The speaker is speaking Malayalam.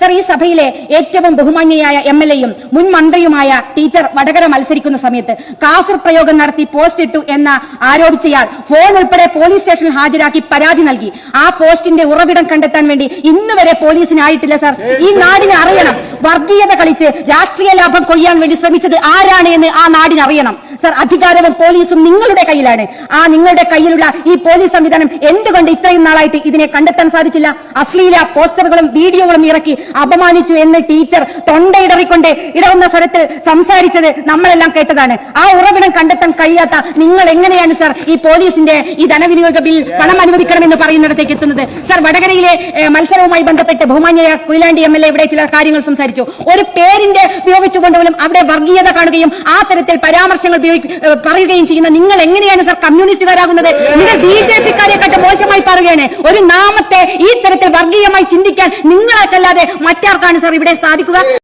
സർ ഈ സഭയിലെ ഏറ്റവും ബഹുമാന്യയായ എം എൽ എയും മുൻ മന്ത്രിയുമായ ടീച്ചർ വടകര മത്സരിക്കുന്ന സമയത്ത് കാസർ പ്രയോഗം നടത്തി പോസ്റ്റ് ഇട്ടു എന്ന ആരോപിച്ചയാൾ ഫോൺ ഉൾപ്പെടെ പോലീസ് സ്റ്റേഷനിൽ ഹാജരാക്കി പരാതി നൽകി. ആ പോസ്റ്റിന്റെ ഉറവിടം കണ്ടെത്താൻ വേണ്ടി ഇന്ന് വരെ പോലീസിനായിട്ടില്ല സർ. ഈ നാടിനെ അറിയണം. വർഗീയത കളിച്ച് രാഷ്ട്രീയ ലാഭം കൊയ്യാൻ വേണ്ടി ശ്രമിച്ചത് ആരാണ് എന്ന് ആ നാടിന് അറിയണം. സർ അധികാരവും പോലീസും നിങ്ങളുടെ കയ്യിലാണ്. ആ നിങ്ങളുടെ കയ്യിലുള്ള ഈ പോലീസ് സംവിധാനം എന്തുകൊണ്ട് ഇത്രയും നാളായിട്ട് ഇതിനെ കണ്ടെത്താൻ സാധിച്ചില്ല? അശ്ലീല പോസ്റ്ററുകളും വീഡിയോകളും ഇറക്കി അപമാനിച്ചു എന്ന് ടീച്ചർ തൊണ്ടയിടറിക്കൊണ്ട് ഇടവുന്ന സ്വരത്തിൽ സംസാരിച്ചത് നമ്മളെല്ലാം കേട്ടതാണ്. ആ ഉറവിടം കണ്ടെത്താൻ കഴിയാത്ത നിങ്ങൾ എങ്ങനെയാണ് സർ ഈ പോലീസിന്റെ ഈ ധനവിനിയോഗ ബിൽ പണം അനുവദിക്കണമെന്ന് പറയുന്നിടത്തേക്ക് എത്തുന്നത്? സർ വടകരയിലെ മത്സരവുമായി ബന്ധപ്പെട്ട് ബഹുമാന്യ കൊയിലാണ്ടി എം എൽ എ ഇവിടെ ചില കാര്യങ്ങൾ സംസാരിച്ചു. ഒരു പേരിന്റെ ഉപയോഗിച്ചുകൊണ്ട് പോലും അവിടെ വർഗീയത കാണുകയും ആ തരത്തിൽ പരാമർശങ്ങൾ പറയുകയും ചെയ്യുന്ന നിങ്ങൾ എങ്ങനെയാണ് സർ കമ്മ്യൂണിസ്റ്റുകാരാകുന്നത്? നിങ്ങൾ ബി ജെ പിക്കാരെക്കാട്ട് മോശമായി പറയുകയാണ്. ഒരു നാമത്തെ ഈ തരത്തിൽ വർഗീയമായി ചിന്തിക്കാൻ നിങ്ങളെക്കല്ലാതെ മറ്റാർക്കാണ് സർ ഇവിടെ സാധിക്കുക?